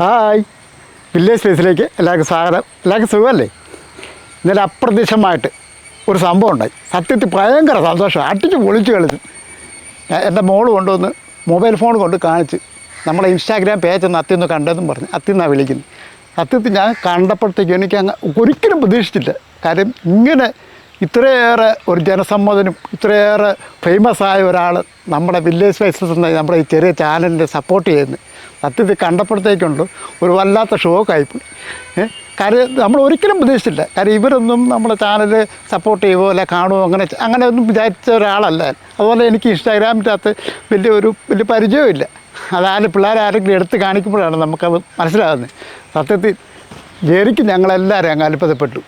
Hi. Village സ്പേസിലേക്ക് എല്ലാവർക്കും സ്വാഗതം. എല്ലാവർക്കും സുഖമല്ലേ? ഇന്നലെ അപ്രതീക്ഷമായിട്ട് ഒരു സംഭവം ഉണ്ടായി. സത്യത്തിൽ ഭയങ്കര സന്തോഷം. അടിച്ച് പൊളിച്ച് കളിച്ചു. എന്റെ മോൾ കൊണ്ടുവന്ന് മൊബൈൽ ഫോൺ കൊണ്ട് കാണിച്ച് നമ്മളെ ഇൻസ്റ്റാഗ്രാം പേജ് ഒന്ന് അത്തിന്ന് കണ്ടെന്നും പറഞ്ഞു അത്തിന്നാണ് വിളിക്കുന്നത്. സത്യത്തിൽ ഞാൻ കണ്ടപ്പോഴത്തേക്കും എനിക്ക് അങ്ങ് ഒരിക്കലും പ്രതീക്ഷിച്ചില്ല. കാര്യം ഇങ്ങനെ ഇത്രയേറെ ഒരു ജനസമ്മതനും ഇത്രയേറെ ഫേമസ് ആയ ഒരാൾ നമ്മുടെ വില്ലേജ് വൈസസ് എന്ന നമ്മുടെ ഈ ചെറിയ ചാനലിനെ സപ്പോർട്ട് ചെയ്യുന്നു. സത്യത്തിൽ കണ്ടപ്പോഴത്തേക്കുണ്ട് ഒരു വല്ലാത്ത ഷോക്കായിപ്പോയി കാര്യം നമ്മൾ ഒരിക്കലും പ്രതീക്ഷിച്ചില്ല. കാര്യം ഇവരൊന്നും നമ്മുടെ ചാനൽ സപ്പോർട്ട് ചെയ്യുമോ അല്ല കാണുമോ അങ്ങനെ അങ്ങനെ ഒന്നും വിചാരിച്ച ഒരാളല്ല. അതുപോലെ എനിക്ക് ഇൻസ്റ്റാഗ്രാമിന്റെ അകത്ത് വലിയ ഒരു വലിയ പരിചയമില്ല അതാരും പിള്ളേരെ ആരെങ്കിലും എടുത്ത് കാണിക്കുമ്പോഴാണ് നമുക്കത് മനസ്സിലാകുന്നത്. സത്യത്തിൽ ജെറിക്ക് ഞങ്ങളെല്ലാവരും അങ്ങ് അത്ഭുതപ്പെട്ടു.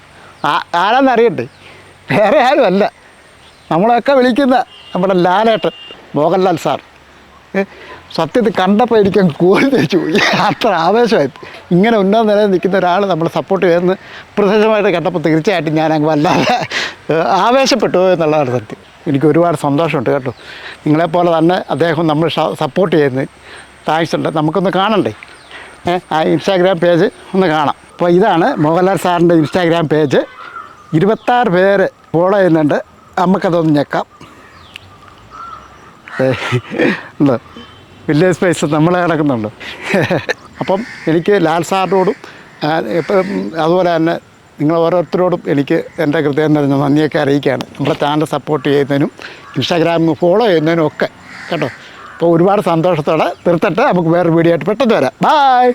ആരാന്നറിയണ്ടേ? വേറെ ആരും അല്ല നമ്മളൊക്കെ വിളിക്കുന്ന നമ്മുടെ ലാലേട്ടൻ മോഹൻലാൽ സാർ. സത്യത്തിൽ കണ്ടപ്പോൾ ഇരിക്കാൻ കോരി തേച്ചു അത്ര ആവേശമായി. ഇങ്ങനെ ഉന്നത നിലയിൽ നിൽക്കുന്ന ഒരാൾ നമ്മൾ സപ്പോർട്ട് ചെയ്യുന്ന പ്രത്യക്ഷമായിട്ട് കണ്ടപ്പോൾ തീർച്ചയായിട്ടും ഞാൻ അങ്ങ് വല്ലാതെ ആവേശപ്പെട്ടു എന്നുള്ളതാണ് സത്യം. എനിക്ക് ഒരുപാട് സന്തോഷമുണ്ട് കേട്ടോ. നിങ്ങളെപ്പോലെ തന്നെ അദ്ദേഹം നമ്മൾ സപ്പോർട്ട് ചെയ്യുന്നത് താങ്ക്സ് ഉണ്ട് നമുക്കൊന്ന് കാണണ്ടേ? ആ ഇൻസ്റ്റാഗ്രാം പേജ് ഒന്ന് കാണാം. അപ്പോൾ ഇതാണ് മോഹൻലാൽ സാറിന്റെ ഇൻസ്റ്റാഗ്രാം പേജ് ഇരുപത്താറ് പേര് ഫോളോ ചെയ്യുന്നുണ്ട്. നമുക്കതൊന്ന് ഞെക്കാം. ഉണ്ടോ? വില്ലേജ് സ്പേസ് നമ്മൾ കിടക്കുന്നുണ്ട്. അപ്പം എനിക്ക് ലാൽ സാറിനോടും ഇപ്പം അതുപോലെ തന്നെ നിങ്ങൾ ഓരോരുത്തരോടും എനിക്ക് എന്റെ ഹൃദയം നിറഞ്ഞ നന്ദിയൊക്കെ അറിയിക്കുകയാണ്. നമ്മുടെ ചാനൽ സപ്പോർട്ട് ചെയ്യുന്നതിനും ഇൻസ്റ്റാഗ്രാമിൽ ഫോളോ ചെയ്യുന്നതിനും ഒക്കെ. കേട്ടോ? അപ്പോൾ ഒരുപാട് സന്തോഷത്തോടെ തീർത്തിട്ട് നമുക്ക് വേറൊരു വീഡിയോ ആയിട്ട് പെട്ടെന്ന് വരാം. ബായ്